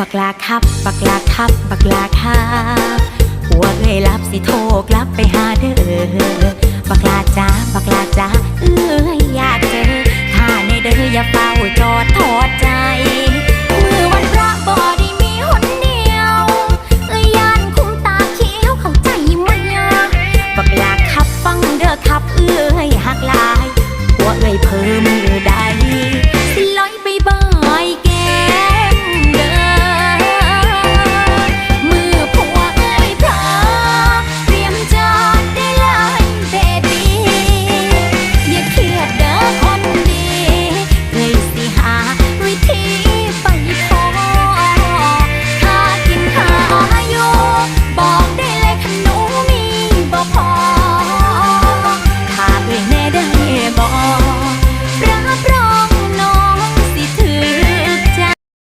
บักลาครับ บักลาครับ บักลาครับหัวเคยรับสิโทกลับไปหาเธอบักลาจ้าบักลาจ้าเอออยากเจอถ้าในเด้ออย่าเฝ้าจอดทอดใจมือวันระบอไมีหนเดียวอ้ยานคุมตาเขียวเข้าใจมั้บักลาครับฟังเด้อครับเอ้ยหักลายหัวเอ้ยเพิ่มเด้อ